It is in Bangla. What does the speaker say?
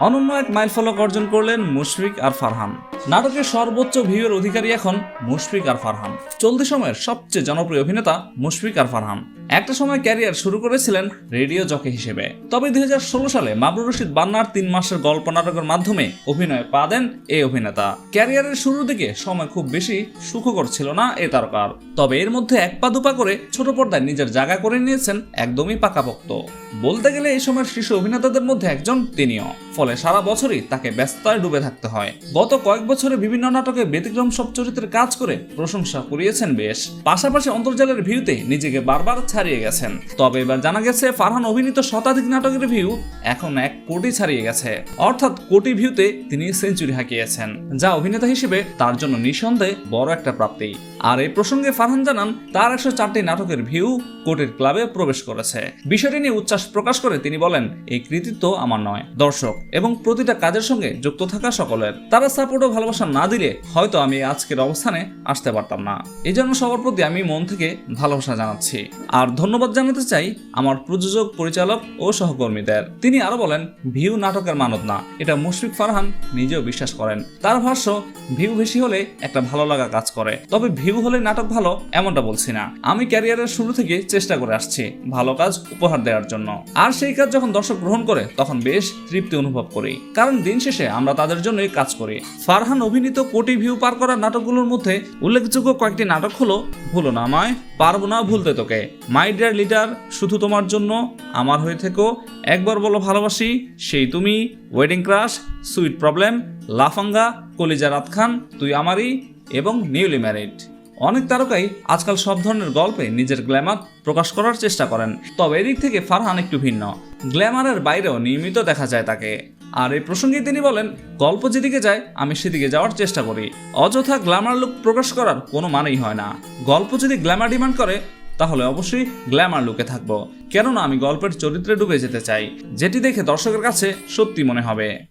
অনন্য এক মাইলফলক অর্জন করলেন মুশফিক আর ফারহান। নাটকের সর্বোচ্চ ভিউর অধিকারী এখন মুশফিক আর ফারহান। চলতি সময়ের সবচেয়ে জনপ্রিয় অভিনেতা মুশফিক আর ফারহান। একটা সময় ক্যারিয়ার শুরু করেছিলেন রেডিও জকে হিসেবে। তবে দুই হাজার ষোলো সালে মাবরুর রশিদ বান্নার তিন মাসের গল্প নাটকের মাধ্যমে অভিনয়ে পা দেন এই অভিনেতা। ক্যারিয়ারের শুরুর দিকে সময় খুব বেশি সুখকর ছিল না এ তারকার। তবে এর মধ্যে এক পা দুপা করে ছোট পর্দায় নিজের জায়গা করে নিয়েছেন একদমই পাকাপোক্ত বলতে গেলে এই সময়ের শীর্ষ অভিনেতাদের মধ্যে একজন তিনিও। ফলে সারা বছরই তাকে ব্যস্ততায় ডুবে থাকতে হয়। গত কয়েক বছরে বিভিন্ন নাটকে ব্যতিক্রম সব চরিত্রের কাজ করে প্রশংসা কুড়িয়েছেন বেশ। পাশাপাশি অন্তর্জালের ভিউতে নিজেকে বারবার ছাড়িয়ে গেছেন। তবে এবার জানা গেছে, ফারহান অভিনীত শতাধিক নাটকের ভিউ এখন এক কোটি ছাড়িয়ে গেছে। অর্থাৎ কোটি ভিউতে তিনি সেঞ্চুরি হাঁকিয়েছেন, যা অভিনেতা হিসেবে তার জন্য নিঃসন্দেহে বড় একটা প্রাপ্তি। আর এই প্রসঙ্গে ফারহান জানান, তার একশো চারটি নাটকের ভিউ কোটির ক্লাবে প্রবেশ করেছে। বিষয়টি নিয়ে উচ্ছ্বাস প্রকাশ করে তিনি বলেন, এই কৃতিত্ব আমার নয়। দর্শক এবং প্রতিটা কাজের সঙ্গে যুক্ত থাকা সকলের। তারা সাপোর্ট ও ভালোবাসা না দিলে হয়তো আমি আজকের অবস্থানে আসতে পারতাম না। এই জন্য সবার প্রতি আমি মন থেকে ভালোবাসা জানাচ্ছি। আর ধন্যবাদ জানাতে চাই আমার প্রযোজক, পরিচালক ও সহকর্মীদের। তিনি আরও বলেন, ভিউ নাটকের মানত না। এটা মুশফিক ফারহান নিজেও বিশ্বাস করেন। তার ভাষ্য, ভিউ বেশি হলে একটা ভালো লাগা কাজ করে। তবে ভিউ হলে নাটক ভালো এমনটা বলছি না। আমি ক্যারিয়ারের শুরু থেকে চেষ্টা করে আসছি ভালো কাজ উপহার দেওয়ার জন্য। আর সেই কাজ যখন দর্শক গ্রহণ করে, তখন বেশ তৃপ্তি অনুভব করি। কারণ দিন শেষে আমরা তাদের জন্যই কাজ করি। ফারহান অভিনীত কোটি ভিউ পার করা নাটকগুলোর মধ্যে উল্লেখযোগ্য কয়েকটি নাটক হলো, ভুলো না আমায়, পারব না ভুলতে তোকে। মাই ডিয়ার লিডার শুধু তোমার জন্য আমার হয়ে থেকো। একবার বলো ভালোবাসি, সেই তুমি। ওয়েডিং ক্রাশ সুইট প্রবলেম লাফাঙ্গা, কলিজা রাত খান তুই আমারই এবং নিউলি ম্যারিড অনেক তারকাই আজকাল সব ধরনের গল্পে নিজের গ্ল্যামার প্রকাশ করার চেষ্টা করেন। তবে এদিক থেকে ফারহান একটু ভিন্ন। গ্ল্যামারের বাইরেও নিয়মিত দেখা যায় তাকে। আর এই প্রসঙ্গে তিনি বলেন, গল্প যেদিকে যায়, আমি সেদিকে যাওয়ার চেষ্টা করি। অযথা গ্ল্যামার লুক প্রকাশ করার কোনো মানেই হয় না। গল্প যদি গ্ল্যামার ডিমান্ড করে তাহলে অবশ্যই গ্ল্যামার লুকে থাকব। কেননা আমি গল্পের চরিত্রে ডুবে যেতে চাই, যেটি দেখে দর্শকের কাছে সত্যি মনে হবে।